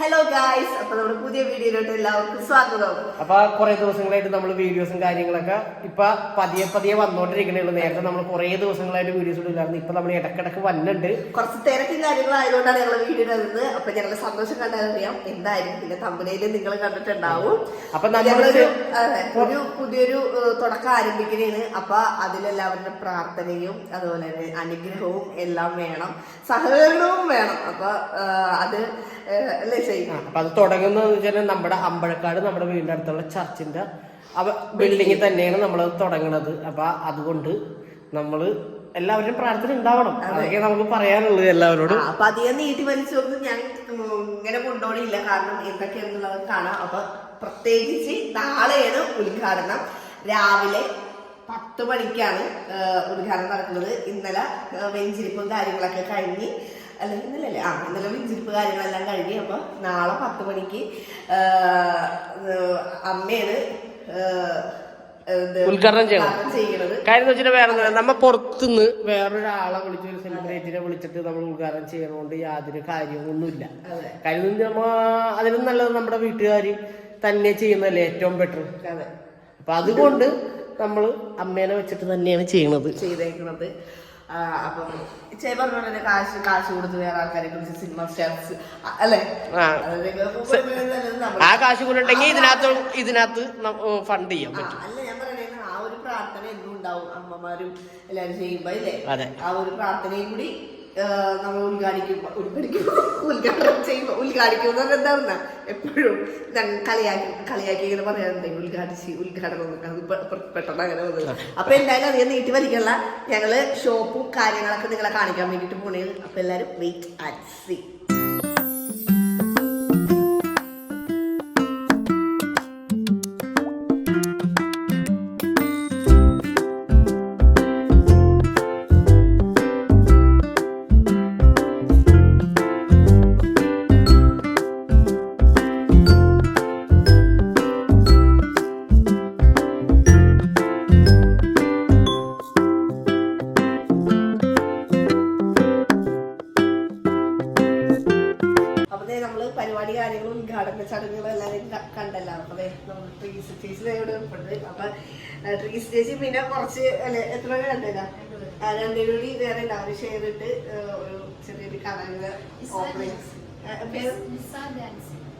Hello guys അപ്പൊ നമ്മുടെ പുതിയ വീഡിയോയിലോട്ട് എല്ലാവർക്കും സ്വാഗതം. അപ്പൊ കുറെ ദിവസങ്ങളായിട്ട് നമ്മൾ വീഡിയോസും കാര്യങ്ങളൊക്കെ ഇപ്പൊ പതിയെ പതിയെ വന്നോണ്ടിരിക്കണേള്ളൂ നേരത്തെ നമ്മൾ കുറെ ദിവസങ്ങളായിട്ട് വീഡിയോസ് ഇടില്ലായിരുന്നു ഇപ്പൊ നമ്മൾ ഇടക്കിടക്ക് വന്നിട്ടുണ്ട്. കുറച്ച് തിരക്കും കാര്യങ്ങളായതുകൊണ്ടാണ് ഞങ്ങൾ വീഡിയോ ഇടുന്നത് അപ്പൊ ഞങ്ങളുടെ സന്തോഷം കണ്ടറിയാം എന്തായാലും പിന്നെ തമ്പനയിൽ നിങ്ങൾ കണ്ടിട്ടുണ്ടാവും. അപ്പൊ ഞങ്ങളൊരു ഒരു പുതിയൊരു തുടക്കം ആരംഭിക്കുന്നതാണ് അപ്പൊ അതിലെല്ലാവരുടെ പ്രാർത്ഥനയും അതുപോലെ തന്നെ അനുഗ്രഹവും എല്ലാം വേണം. സഹകരണവും വേണം. അപ്പൊ അത് അല്ലേ അപ്പൊ അത് തുടങ്ങുന്നത് വെച്ചാൽ നമ്മുടെ അമ്പഴക്കാട് നമ്മുടെ വീടിന്റെ അടുത്തുള്ള ചർച്ചിന്റെ ബിൽഡിങ്ങിൽ തന്നെയാണ് നമ്മൾ തുടങ്ങുന്നത് അപ്പൊ അതുകൊണ്ട് നമ്മൾ എല്ലാവരും പ്രാർത്ഥന ഉണ്ടാവണം. അതൊക്കെ നമുക്ക് പറയാനുള്ളത് എല്ലാവരോടും. അപ്പൊ അധികം നീട്ടി വലിച്ചൊന്നും ഞാൻ ഇങ്ങനെ കൊണ്ടോളിയില്ല കാരണം എന്തൊക്കെയാണെന്നുള്ളത് കാണാം. അപ്പൊ പ്രത്യേകിച്ച് നാളെയാണ് ഉദ്ഘാടനം. രാവിലെ പത്ത് മണിക്കാണ് ഉദ്ഘാടനം നടക്കുന്നത്. ഇന്നലെ വെഞ്ചിരിപ്പും കാര്യങ്ങളൊക്കെ കഴിഞ്ഞ് അല്ല ഇന്നലല്ലേ? ആ ഇന്നലെ വിഞ്ചിരിപ്പ് കാര്യങ്ങളെല്ലാം കഴിഞ്ഞ് അപ്പൊ നാളെ പത്ത് മണിക്ക് അമ്മയാണ് ഉദ്ഘാടനം ചെയ്യണം. കാര്യം എന്ന് വെച്ചാൽ വേറെ നമ്മ പുറത്തുനിന്ന് വേറൊരാളെ വിളിച്ച് ഒരു സെലിബ്രിറ്റിനെ വിളിച്ചിട്ട് നമ്മൾ ഉദ്ഘാടനം ചെയ്യണോണ്ട് യാതൊരു കാര്യമൊന്നുമില്ല കാര്യം നമ്മ അതിലും നല്ലത് നമ്മുടെ വീട്ടുകാർ തന്നെ ചെയ്യുന്നതല്ലേ ഏറ്റവും ബെറ്റർ അപ്പൊ അതുകൊണ്ട് നമ്മൾ അമ്മേനെ വെച്ചിട്ട് തന്നെയാണ് ചെയ്യണത്. ചെയ്തേക്കുന്നത് അപ്പം പറഞ്ഞ കാശ് കാശ് കൊടുത്ത് വേറെ ആൾക്കാരെ കുറിച്ച് സിനിമ സ്റ്റാർസ് അല്ലേ? ആ. കാശ് കൊണ്ടുണ്ടെങ്കിൽ ഇതിനകത്ത് ഇതിനകത്ത് ഫണ്ട് ചെയ്യാൻ പറ്റും. അല്ല ഞാൻ പറയണേ ആ ഒരു പ്രാർത്ഥന എന്നും ഉണ്ടാവും അമ്മമാരും എല്ലാരും ചെയ്യുമ്പോ ഇല്ലേ? ആ ഒരു പ്രാർത്ഥനയും കൂടി നമ്മൾ ഉദ്ഘാടിക്കും ഉദ്ഘാടിക്കും ഉദ്ഘാടനം ചെയ്യുമ്പോൾ ഉദ്ഘാടിക്കും എന്ന് പറഞ്ഞാൽ എന്താ എപ്പോഴും കളിയാക്കി കളിയാക്കി ഇങ്ങനെ പറയാറുണ്ട്. ഉദ്ഘാടിച്ച് ഉദ്ഘാടനം എന്നൊക്കെ. പെട്ടെന്ന് അങ്ങനെ വന്നത്. അപ്പൊ എന്തായാലും അധികം നീട്ടി വലിക്കല്ല ഞങ്ങൾ ഷോപ്പും കാര്യങ്ങളൊക്കെ നിങ്ങളെ കാണിക്കാൻ വേണ്ടിയിട്ട് പോണേ അപ്പൊ എല്ലാരും വെയിറ്റ് ആൻഡ് സി ക- കണ്ടല്ലോ അപ്പൊ ദേ നമ്മൾ ട്രീസ് ഉണ്ട് അപ്പൊ ട്രീസ് ചേച്ചി പിന്നെ കുറച്ച് അല്ലെ എത്ര പേര് കണ്ടില്ല രണ്ടുപേരും കൂടി വേറെ അവർ ഷെയർ ഇട്ട് ഒരു ചെറിയൊരു കടകൾ ഓപ്പണിംഗ്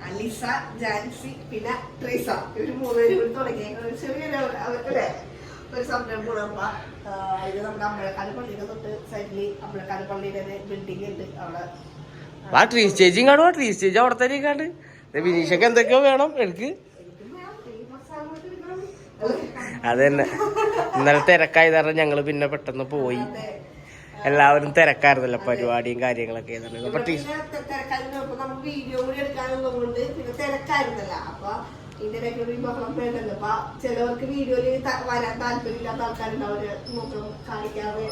അലിസ ജാൻസി. പിന്നെ ട്രീസ. ഇവർ മൂന്നുപേരും കൂടി തുടങ്ങിയ ഒരു ചെറിയൊരു അവർക്കല്ലേ? ഒരു സംരംഭമാണ് അപ്പൊ ആ, ഇത് നമ്മുടെ അമ്പഴക്കാട് പള്ളിയുടെ തൊട്ട് സൈഡിൽ അമ്പഴക്കാട് പള്ളിയുടെ ബിൽഡിംഗ് ഉണ്ട്. അവിടെ. ആ ട്രീസ് ചേച്ചി കാണുവാ ട്രീസ് ചേച്ചി അവിടെ തന്നെ വിനീഷക്ക് എന്തൊക്കെയോ വേണം എനിക്ക്. അത് തന്നെ ഇന്നലെ തിരക്കായി കാരണം ഞങ്ങൾ പിന്നെ പെട്ടെന്ന് പോയി. എല്ലാവരും തിരക്കായിരുന്നല്ലോ പരിപാടിയും കാര്യങ്ങളൊക്കെ ചിലവർക്ക് വീഡിയോയിൽ വരാൻ താല്പര്യമില്ലാത്ത ആൾക്കാരുണ്ടാവും. കാണിക്കാതെ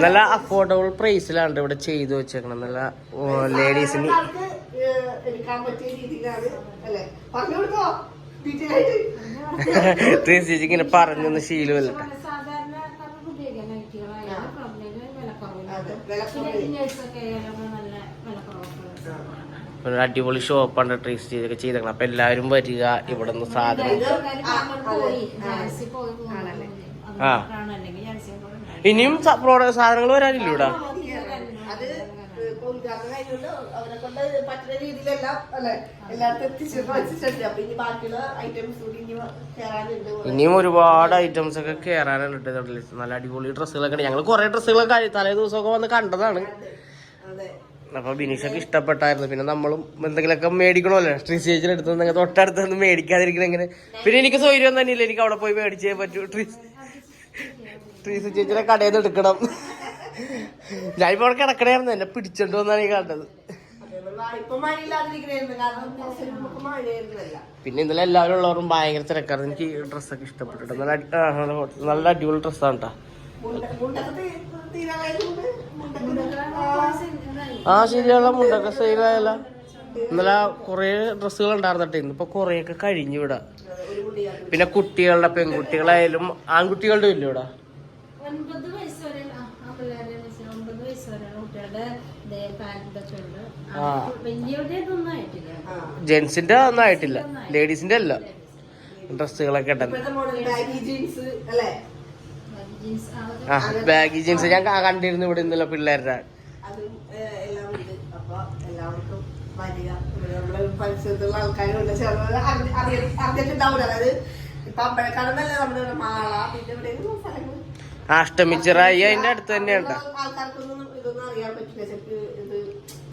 നല്ല അഫോർഡബിൾ പ്രൈസിലാണ് ഇവിടെ ചെയ്തു വെച്ചേക്കണം നല്ല ലേഡീസിന് ഇങ്ങനെ പറഞ്ഞൊന്ന് ശീലമല്ല. വില കുറവ് ഒരു അടിപൊളി ആണ് ട്രീസ് ചെയ്തൊക്കെ ചെയ്തേക്കണം. അപ്പൊ എല്ലാവരും വരിക ഇവിടെ നിന്ന് സാധനം. ആ. ഇനിയും സാധനങ്ങൾ വരാനില്ല ഇവിടെ? ഇനിയും ഒരുപാട് ഐറ്റംസ് ഒക്കെ കേറാനുണ്ട് നല്ല അടിപൊളി ഡ്രസ്സുകളൊക്കെ ഞങ്ങൾ കുറെ ഡ്രസ്സുകളൊക്കെ തലേ ദിവസമൊക്കെ വന്ന് കണ്ടതാണ്. അപ്പൊ ബിനീഷൊക്കെ ഇഷ്ടപ്പെട്ടായിരുന്നു. പിന്നെ നമ്മളും എന്തെങ്കിലുമൊക്കെ മേടിക്കണമല്ലോ. ട്രീ സ്റ്റേജിൽ നിങ്ങൾ തൊട്ടടുത്ത് നിന്ന് മേടിക്കാതിരിക്കണ എങ്ങനെ പിന്നെ എനിക്ക് സൗകര്യം തന്നെയില്ല. എനിക്ക് അവിടെ പോയി മേടിച്ചേ പറ്റൂ. ട്രീ ട്രീ സ്റ്റേജിലെ കടയിൽ നിന്ന് എടുക്കണം. ഞാനിപ്പോ അവിടെ കിടക്കണായിരുന്നു. എന്നെ പിടിച്ചോണ്ട് വന്നാണ് ഈ കണ്ടത്. പിന്നെ ഇന്നലെ എല്ലാവരും ഉള്ളവരും ഭയങ്കര തിരക്കായിരുന്നു. എനിക്ക് ഡ്രസ്സൊക്കെ ഇഷ്ടപ്പെട്ടിട്ട് നല്ല നല്ല അടിപൊളി ഡ്രസ്സാണ് കേട്ടോ ആ, ആ ശരിയാണ് മുണ്ടൊക്കെ സെയിലായല്ല ഇന്നലെ കുറേ ഡ്രസ്സുകൾ ഉണ്ടായിരുന്നിട്ട് ഇന്നിപ്പോ കുറേയൊക്കെ കഴിഞ്ഞു ഇവിടെ. പിന്നെ കുട്ടികളുടെ പെൺകുട്ടികളായാലും ആൺകുട്ടികളുടെ ഇല്ല ഇവിടെ? ജെൻസിന്റെ ഒന്നും ആയിട്ടില്ല. ലേഡീസിന്റെ അല്ല. ഡ്രസ്സുകളൊക്കെ ഉണ്ടല്ലോ ആ ബാഗി ജീൻസ് ഞാൻ കണ്ടിരുന്നു ഇവിടെ ഇന്നലെ പിള്ളേരുടെ. അഷ്ടമിച്ചറായി. അതിന്റെ അടുത്ത് തന്നെയാണ് ആൾക്കാർക്കൊന്നും ഇതൊന്നും അറിയാൻ പറ്റില്ല.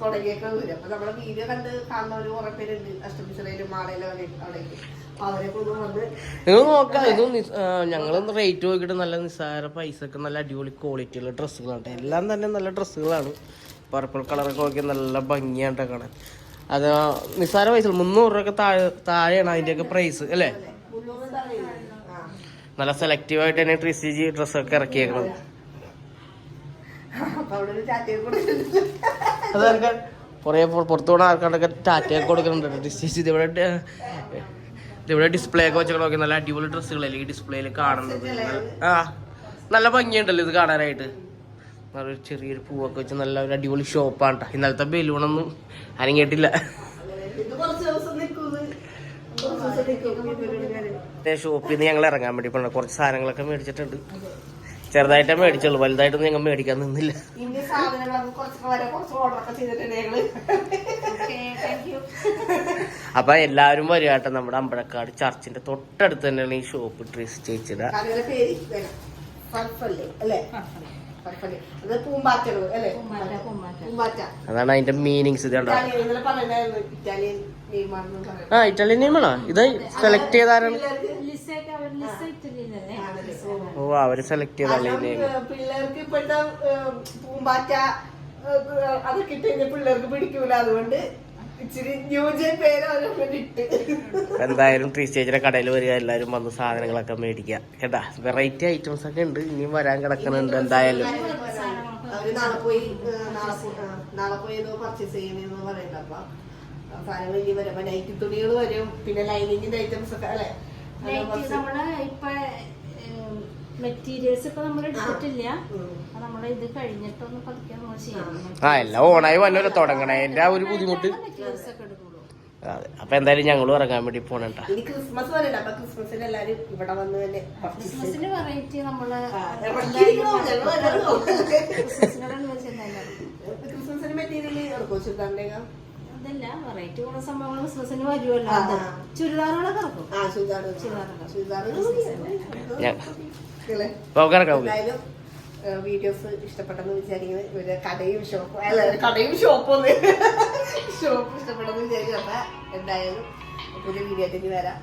തുടങ്ങിയൊക്കെ വരും. അപ്പൊ നമ്മുടെ വീഡിയോ കണ്ട് കാണുന്നവര് കുറെ പേരുണ്ട്. അഷ്ടമിശ്രയിലും മാളയിലും അവിടെ അവിടേക്ക്. ഞങ്ങൾ നിങ്ങൾ നോക്കാം ഇതും റേറ്റ് നോക്കിയിട്ട് നല്ല നിസ്സാര പൈസക്ക് നല്ല അടിപൊളി ക്വാളിറ്റിയുള്ള ഡ്രസ്സുകളാണ്. എല്ലാം തന്നെ നല്ല ഡ്രസ്സുകളാണ്. പർപ്പിൾ കളറൊക്കെ നോക്കി നല്ല ഭംഗിയാണ് കാണാൻ. അത് നിസ്സാര പൈസ മുന്നൂറ് രൂപ താഴെ താഴെയാണ് അതിന്റെയൊക്കെ പ്രൈസ് അല്ലേ? നല്ല സെലക്റ്റീവ് ആയിട്ട് തന്നെ ഡ്രസ്സൊക്കെ ഇറക്കിയേക്കണം അപ്പൊ അവിടെ ഒരു ചാറ്റയും കൊടുക്കുന്നുണ്ട് അതൊക്കെ കുറേ പുറത്തു പോണ ആൾക്കാരൊക്കെ ടാറ്റയൊക്കെ കൊടുക്കുന്നുണ്ട് ഡിസ്റ്റീസ് ഇതിവിടെ ഇതിവിടെ ഡിസ്പ്ലേ ഒക്കെ വെച്ചൊക്കെ നല്ല അടിപൊളി ഡ്രസ്സുകളല്ലേ ഈ ഡിസ്പ്ലേയിൽ കാണുന്നത്. ആ നല്ല ഭംഗിയുണ്ടല്ലോ ഇത് കാണാനായിട്ട്. നല്ലൊരു ചെറിയൊരു പൂവൊക്കെ വെച്ച് നല്ല ഒരു അടിപൊളി ഷോപ്പാണ് കേട്ടോ ഇന്നലത്തെ ബലൂണൊന്നും കാര്യം. ഷോപ്പിൽ നിന്ന് ഞങ്ങൾ ഇറങ്ങാൻ വേണ്ടി പോകണം കുറച്ച് സാധനങ്ങളൊക്കെ മേടിച്ചിട്ടുണ്ട്. ചെറുതായിട്ടേ മേടിച്ചുള്ളൂ. വലുതായിട്ടൊന്നും ഞങ്ങൾ മേടിക്കാൻ നിന്നില്ല. ഇനി സാധനങ്ങളൊക്കെ കുറച്ചൊക്കെ വരെ കുറച്ച് ഓർഡർ ചെയ്തിട്ടുണ്ട് ഞങ്ങൾ. ഓക്കെ താങ്ക് യു അപ്പൊ എല്ലാവരും വരിക കേട്ടോ. നമ്മുടെ അമ്പഴക്കാട് ചർച്ചിന്റെ തൊട്ടടുത്ത് തന്നെയാണ് ഈ ഷോപ്പ് ട്രീസ് ചേച്ചിയുടെ. കടയുടെ പേര് വേണം ഫൽഫല്ലേ അല്ലേ? ഫൽഫല്ലേ അത് പൂമ്പാറ്റ, പൂമ്പാറ്റ. പൂമ്പാറ്റ. അതാണ് അതിന്റെ മീനിങ്സ് ഇത് ആ ഇറ്റാലിയൻ നെയിമാണോ ഇത് സെലക്ട് ചെയ്താരാണ് ഓ അവർ സെലക്ട് ചെയ്തല്ലേ പിള്ളേർക്ക് ഇപ്പോഴത്തെ പൂമ്പാറ്റ അതൊക്കെ ഇട്ട് പിള്ളേർക്ക് പിടിക്കൂല. അതുകൊണ്ട് എന്തായാലും ക്രിസ്റ്റേജിന്റെ ചേച്ചിയുടെ കടയിൽ വരിക എല്ലാരും വന്ന് സാധനങ്ങളൊക്കെ മേടിക്കുക. കേട്ടാ വെറൈറ്റി ഐറ്റംസ് ഒക്കെ ഉണ്ട്. ഇനിയും വരാൻ കിടക്കുന്നുണ്ട് എന്തായാലും. അവർ നാളെ പോയി നാളെ പോയി പർച്ചേസ് ചെയ്യുന്നതെന്ന് പറയുന്നത് അപ്പൊ സാധനങ്ങൾ ഇനി വരും. തുണികൾ വരും. പിന്നെ ലൈനിങ്ങിന്റെ ഐറ്റംസ് ഒക്കെ അല്ലെ? നമ്മൾ മെറ്റീരിയൽസ് ഇപ്പൊ നമ്മൾ എടുത്തിട്ടില്ല. നമ്മൾ ഇത് കഴിഞ്ഞിട്ടൊന്ന് പതുക്കെ നമ്മൾ ചെയ്യണം ആ എല്ലാം ഓണായി വന്നല്ലോ തുടങ്ങണേ. എന്റെ ആ ഒരു ബുദ്ധിമുട്ട്. മെറ്റീരിയൽസ് ഒക്കെ എടുക്കുള്ളൂ. അതെ. അപ്പൊ എന്തായാലും ഞങ്ങളും ഇറങ്ങാൻ വേണ്ടി പോണേട്ടാ ഇനി ക്രിസ്മസ് വരണ്ട അപ്പൊ ക്രിസ്മസിന് എല്ലാരും ഇവിടെ വന്ന് തന്നെ ക്രിസ്മസിന് വെറൈറ്റി നമ്മൾ ക്രിസ്മസിന് മെറ്റീരിയൽ എടുക്കോ ചുരിദാറിന്റെ വെറൈറ്റി സംഭവങ്ങൾ വരുമല്ലോ. ചുരിദാറുകളൊക്കെ ഇറക്കും. ചുരിദാറുകൾ. എന്തായാലും വീഡിയോസ് ഇഷ്ടപ്പെട്ടെന്ന് വിചാരിക്കുന്നത് ഒരു കടയും ഷോപ്പും അല്ല കടയും ഷോപ്പും ഷോപ്പ് ഇഷ്ടപ്പെട്ടെന്ന് വിചാരിക്കും അപ്പൊ എന്തായാലും പുതിയ വീഡിയോ ആയിട്ട് ഇനി വരാം.